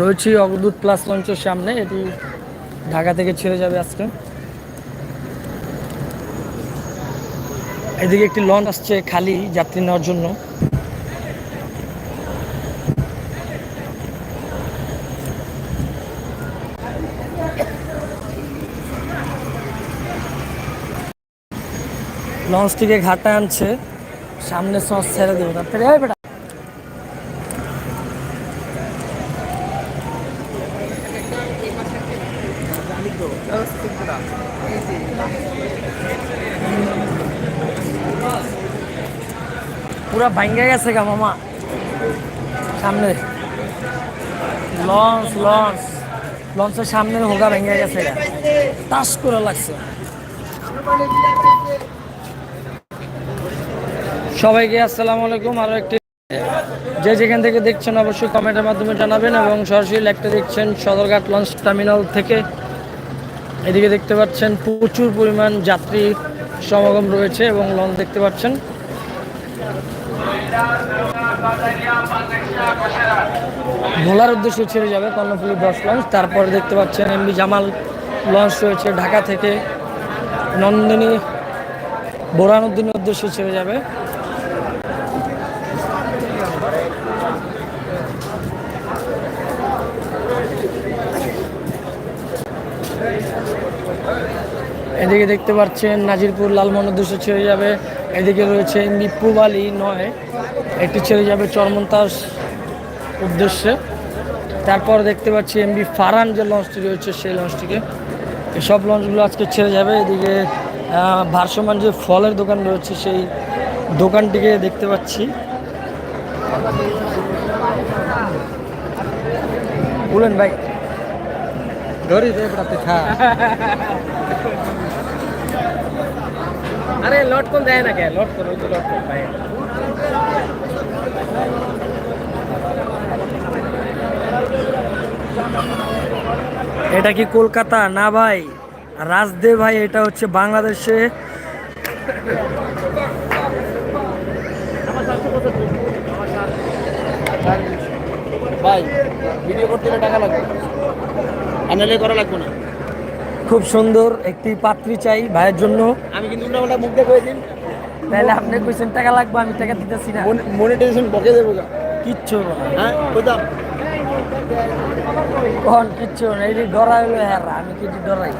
রয়েছি অগ্রদূত প্লাস লঞ্চের সামনে, এটি ঢাকা থেকে ছেড়ে যাবে আজকে। এদিকে একটি লঞ্চ আসছে খালি যাত্রী নেওয়ার জন্য। লঞ্চটিকে ঘাটে আনছে, সামনে সস ছেড়ে দেবো। তারপরে পুরা ভাঙ্গে গেছে গা মামা। সামনে। Launch launch. লঞ্চের সামনে হোগা ভেঙে গেছে গা। টাস করে লাগছে। সবাইকে আসসালামু আলাইকুম আরও একটি যে যেখান থেকে দেখছেন অবশ্যই কমেন্টের মাধ্যমে জানাবেন এবং সরাসরি লেখতে দেখছেন সদরঘাট লঞ্চ টার্মিনাল থেকে। এদিকে দেখতে পাচ্ছেন প্রচুর পরিমাণ যাত্রী সমাগম রয়েছে এবং লঞ্চ দেখতে পাচ্ছেন। ভোলার উদ্দেশ্যে ছেড়ে যাবে কর্ণফুলি দশ লঞ্চ তারপরে দেখতে পাচ্ছেন এমবি জামাল লঞ্চ রয়েছে ঢাকা থেকে। নন্দিনী বোরানুদ্দিনের উদ্দেশ্যে ছেড়ে যাবে। এদিকে দেখতে পাচ্ছেন নাজিরপুর লালমোহন উদ্দেশ্যে ছেড়ে যাবে। এদিকে রয়েছে এমবি পুবালি নয়। একটি ছেড়ে যাবে চরমন্তাস উদ্দেশ্যে। তারপর দেখতে পাচ্ছি এমবি ফারান যে লঞ্চটি রয়েছে সেই লঞ্চটিকে। এসব লঞ্চগুলো আজকে ছেড়ে যাবে। এদিকে ভারসমান যে ফলের দোকান রয়েছে সেই দোকানটিকে দেখতে পাচ্ছি। বলেন ভাই। ধরি আরে লট কোন দেয় না কে? লট করো তো লট কর ভাই এটা কি কলকাতা? না ভাই রাজদে ভাই এটা হচ্ছে বাংলাদেশে। ভাই ভিডিও করতে টাকা লাগবে। আনালে করা লাগবে না। খুব সুন্দর একটি পাত্রী চাই ভাইয়ের জন্য। আমি কিন্তু মুখ কয়ে দিন তাহলে আপনি কইছেন টাকা লাগবে আমি টাকা দিতেছি না। মনিটাইজেশন বকে দেবো কিচ্ছু না। হ্যাঁ কইতাম কখন কিচ্ছু না। এই যে ডরাই হলো হ্যাঁ আমি কিছু ডরাই।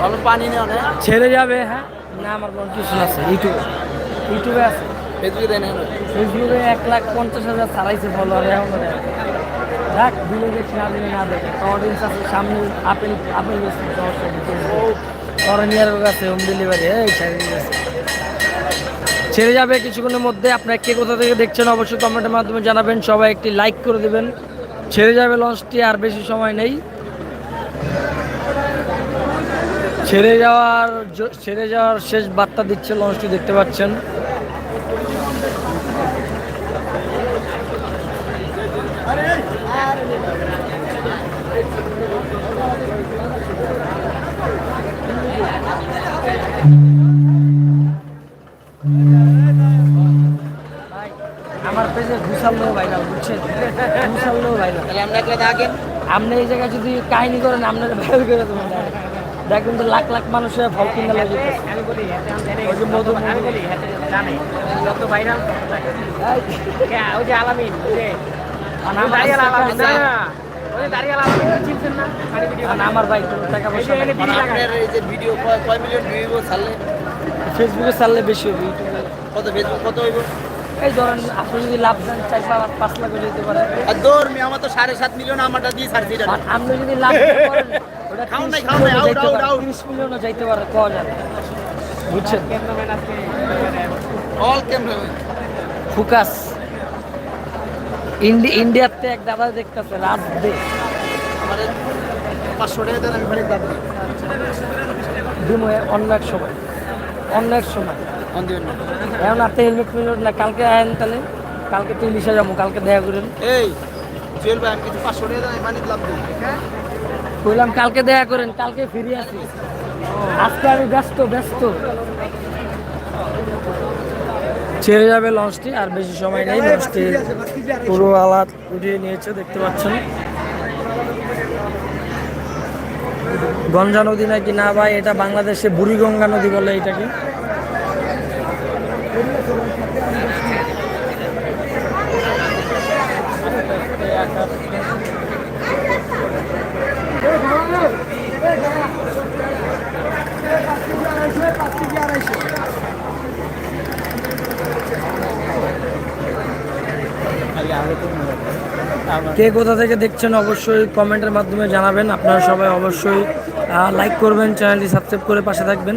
ভালো পানি নেওয়া না ছেড়ে যাবে হ্যাঁ। না আমার কনফিউশন আছে। ইউটিউবে ইউটিউবে আছে। ফেসবুকে দেয় না ফেসবুকে এক লাখ পঞ্চাশ হাজার ছাড়াইছে ফলোয়ার এখন দেখ দিলে দেখছি না দিলে না দেখে অডিয়েন্স আছে সামনে আপেল আপেল সমস্যা অরনিয়ার কাছে হোম ডেলিভারি এই ছেড়ে যাবে কিছুক্ষণের মধ্যে, আপনারা কে কোথা থেকে দেখছেন অবশ্যই কমেন্টের মাধ্যমে জানাবেন, সবাই একটি লাইক করে দেবেন। ছেড়ে যাবে লঞ্চটি আর বেশি সময় নেই। ছেড়ে যাওয়ার ছেড়ে যাওয়ার শেষ বার্তা দিচ্ছে লঞ্চটি দেখতে পাচ্ছেন। আমার পেজে ঘুষালেও ভাইরাল বুঝছেন? ঘুষালেও ভাইরাল তাহলে আমরা একলা থাকেন? আপনি এই জায়গায় যদি কাহিনী করেন আপনার ভাইরাল করে দেবেন। দেখুন তো লাখ লাখ মানুষের ফল কিনে লাগে আমি বলি ওই যে মধু আমি বলি জানে। যত ভাইরাল ওই যে আলামিন যে আলামিন না। ওই দাঁড়িয়ে আলামিন চিনছেন না? খালি ভিডিও আমার ভাই টাকা পয়সা এই যে নেই। আপনার এই যে ভিডিও কয় মিলিয়ন ভিউ ছাড়লে? ফেসবুকে ছাড়লে বেশি হবে ইউটিউবে কত ফেসবুক কত হইব? এই ধরেন আপনি যদি লাভ দেন চার পাঁচ পাঁচ লাখ যেতে পারে আর দৌড় আমার তো সাড়ে সাত মিলিয়ন আমারটা দিয়ে ছাড়ছি আপনি যদি লাভ দিতে ওটা খাও নাই, খাও নাই, মিলিয়নও যাইতে পারে, out. 30 মিলিয়নও যাইতে পারে কওয়া যাবে। বুঝছেন? All focus. ইন্ডিয়াতে এক দাদা দেখতেছে পাঁচশো টাকা দেন আমি দিন অন্য এক সময়। অন্য এক সময় না এখন আপনি হেলমেট মিলট না কালকে আয়েন তাহলে। কালকে তুই যাব কালকে দেখা করেন। এই জুয়েল ভাই আমি কিছু পাঁচশো টাকা দেন আমি পানি লাভ কইলাম কালকে দেখা করেন কালকে ফিরে আসি। আজকে আমি ব্যস্ত ব্যস্ত। ছেড়ে যাবে লঞ্চটি আর বেশি সময় নেই লঞ্চটি পুরো আলাদ উঠিয়ে নিয়েছে দেখতে পাচ্ছেন গঞ্জা নদী নাকি না ভাই এটা বাংলাদেশে বুড়িগঙ্গা নদী বলে এটাকে Hey, come on. কে কোথা থেকে দেখছেন অবশ্যই কমেন্টের মাধ্যমে জানাবেন। আপনারা সবাই অবশ্যই লাইক করবেন চ্যানেলটি সাবস্ক্রাইব করে পাশে থাকবেন।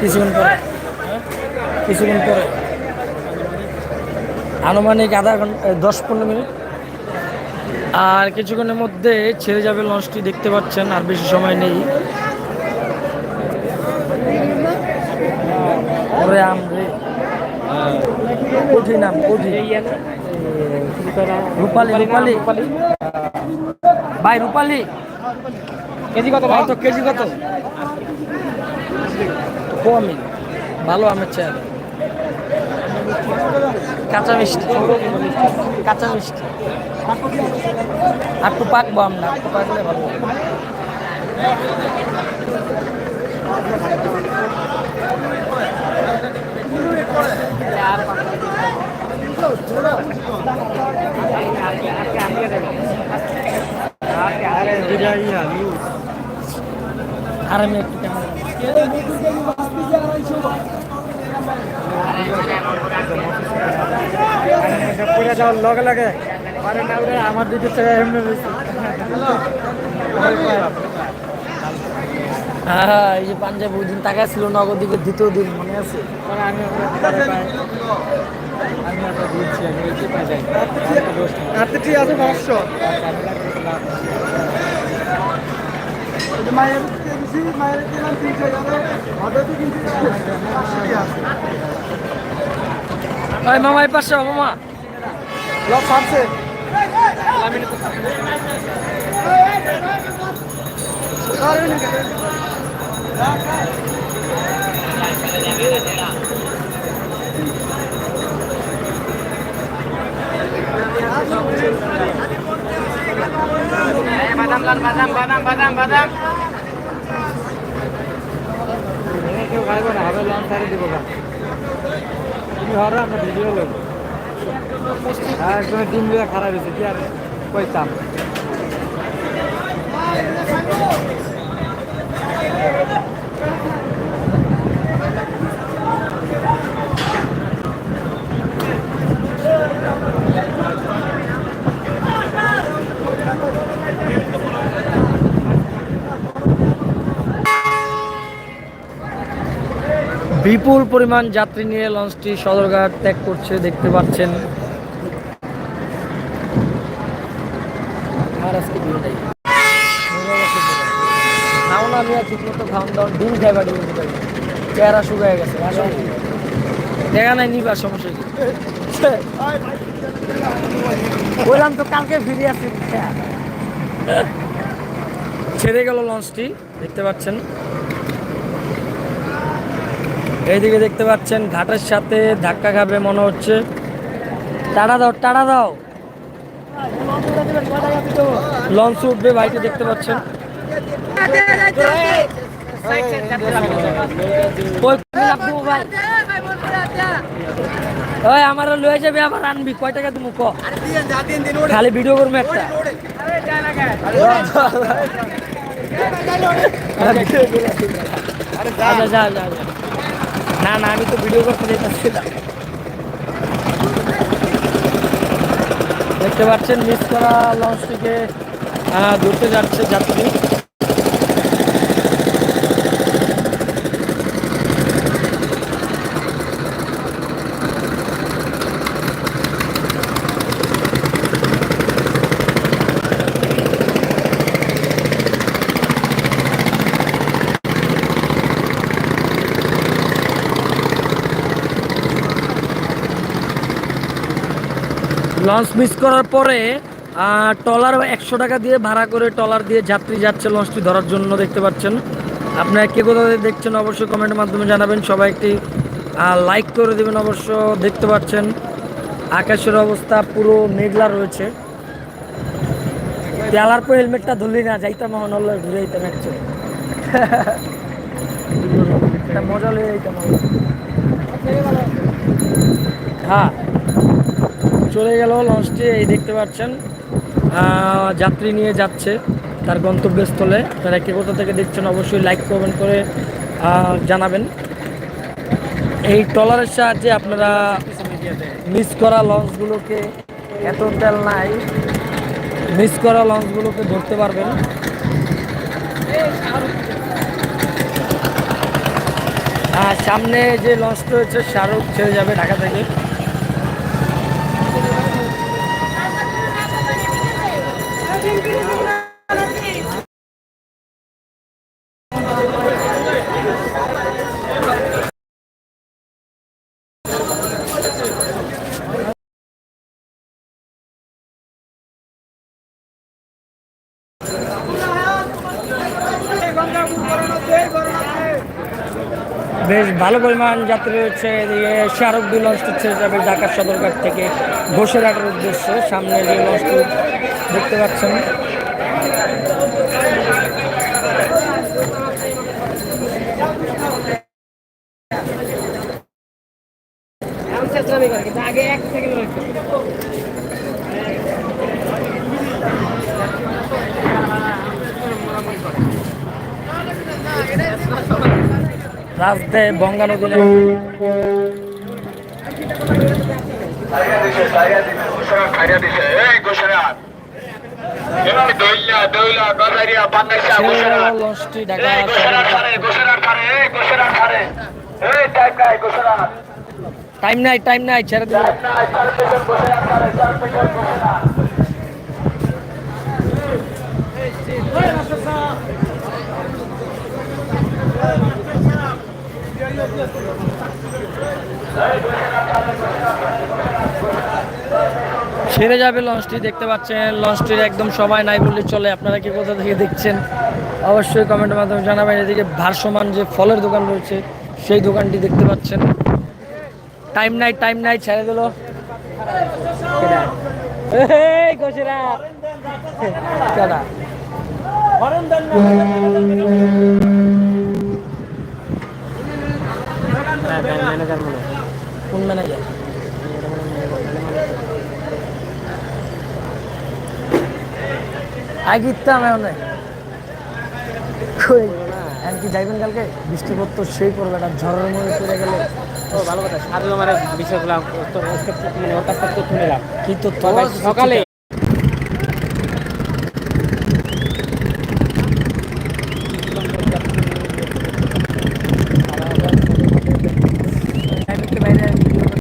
কিছুক্ষণ পরে। কিছুক্ষণ পরে। আনুমানিক আধা ঘণ্টা দশ পনেরো মিনিট। আর কিছুক্ষণের মধ্যে ছেড়ে যাবে লঞ্চটি, দেখতে পাচ্ছেন, আর বেশি সময় নেই। আমরে। কঠিন নাম কঠিন। রূপালি রূপালি ভাই রূপালি। কেজি কত কত কেজি কত? কমই ভালো আমের চাল কাঁচা মিষ্টি। কাঁচা মিষ্টি। আর একটু পাকবো আমরা একটু পাকলে ভালো আর উঠে আমার দিকে এই যে পাঞ্জাব ওই দিন টাকা ছিল নগদ দিকে দ্বিতীয় দিন মনে আছে আমি আমি আমি ঠিক আছে পাঁচশো মায়ের দিয়েছি মায়ের দিলাম তিনশো কিন্তু আছে ওই মামা লস ছাড়ছে বাদাম লাল বাদাম। ডিম দিয়ে খারাপ হয়েছে কি আর কইতাম বিপুল পরিমাণ যাত্রী নিয়ে লঞ্চটি সদরঘাট ত্যাগ করছে দেখতে পাচ্ছেন। আর আজকে বিয়ে নেই। খাও না আমি ঠিক খাওয়ান দাওয়ান ডিম খাই বাড়ি চেহারা শুকায় গেছে দেখা নাই নিবা সমস্যা কি? বললাম তো কালকে ফিরে আসি ছেড়ে গেল লঞ্চটি দেখতে পাচ্ছেন। এইদিকে দেখতে পাচ্ছেন ঘাটের সাথে ধাক্কা খাবে মনে হচ্ছে। টাড়া দাও টাড়া দাও। লঞ্চ উঠবে বাইকে দেখতে পাচ্ছেন। ওই আমার লয়ে যাবে আবার আনবি। কয় টাকা তুমি খালি ভিডিও করব একটা। আচ্ছা, যা যা যা। না না, আমি তো ভিডিও করতে যেতেছিলাম দেখতে পাচ্ছেন মিস করা লঞ্চটিকে ঘুরতে যাচ্ছে যাত্রী। লঞ্চ মিস করার পরে টলার একশো টাকা দিয়ে ভাড়া করে টলার দিয়ে যাত্রী যাচ্ছে লঞ্চটি ধরার জন্য দেখতে পাচ্ছেন। আপনারা কে কোথা দেখছেন অবশ্যই কমেন্টের মাধ্যমে জানাবেন। সবাই একটি লাইক করে দেবেন অবশ্য দেখতে পাচ্ছেন। আকাশের অবস্থা পুরো মেঘলা রয়েছে। পেলার পর হেলমেটটা ধরলি না, যাইতাম মহন হলো ঘুরে যেতাম একচুয়ালি মজা লয়ে যেতাম। হ্যাঁ। চলে গেল লঞ্চটি, এই দেখতে পাচ্ছেন। যাত্রী নিয়ে যাচ্ছে তার গন্তব্যস্থলে। আপনারা কে কোথা থেকে দেখছেন অবশ্যই লাইক কমেন্ট করে জানাবেন। এই ট্রলারের সাহায্যে আপনারা মিস করা লঞ্চগুলোকে, এত তেল নাই মিস করা লঞ্চগুলোকে ধরতে পারবেন। সামনে যে লঞ্চটা হচ্ছে শাহরুখ ছেড়ে যাবে ঢাকা থেকে। বেশ ভালো পরিমাণ যাত্রী রয়েছে এদিকে। শাহরুখ দুই লঞ্চটি ছেড়ে যাবে ঢাকা সদরঘাট থেকে ঘোষেরহাটের উদ্দেশ্যে। সামনে যে লঞ্চটি দেখতে পাচ্ছেন। আগে রাস্তায় বঙ্গা নদী ঘোষণা দিছে। ঘোষণা। টাইম নাই টাইম নাই ছেড়ে দিল টাইম নাই চার পেছন ঘোষণা ছাড়ে যাবে লঞ্চটি, দেখতে পাচ্ছেন, লঞ্চটির একদম সময় নাই বললে চলে। আপনারা কি কোথা থেকে দেখছেন? অবশ্যই কমেন্টের মাধ্যমে জানাবেন। এদিকে ভারসমান যে ফলের দোকান রয়েছে, সেই দোকানটি দেখতে পাচ্ছেন। টাইম নাই টাইম নাই, ছেড়ে দিল। হয়। কোন ম্যানেজার? আগে ইত্তাম এখন কই? এখন কি যাইবেন কালকে? বৃষ্টি পড়তো সেই পড়বে না ঝড়ের মধ্যে পড়ে গেলে। ও ভালো কথা। সাধু মানে বিষয়গুলো মানে ওর কাছ থেকে তথ্য নিলাম কি সকালে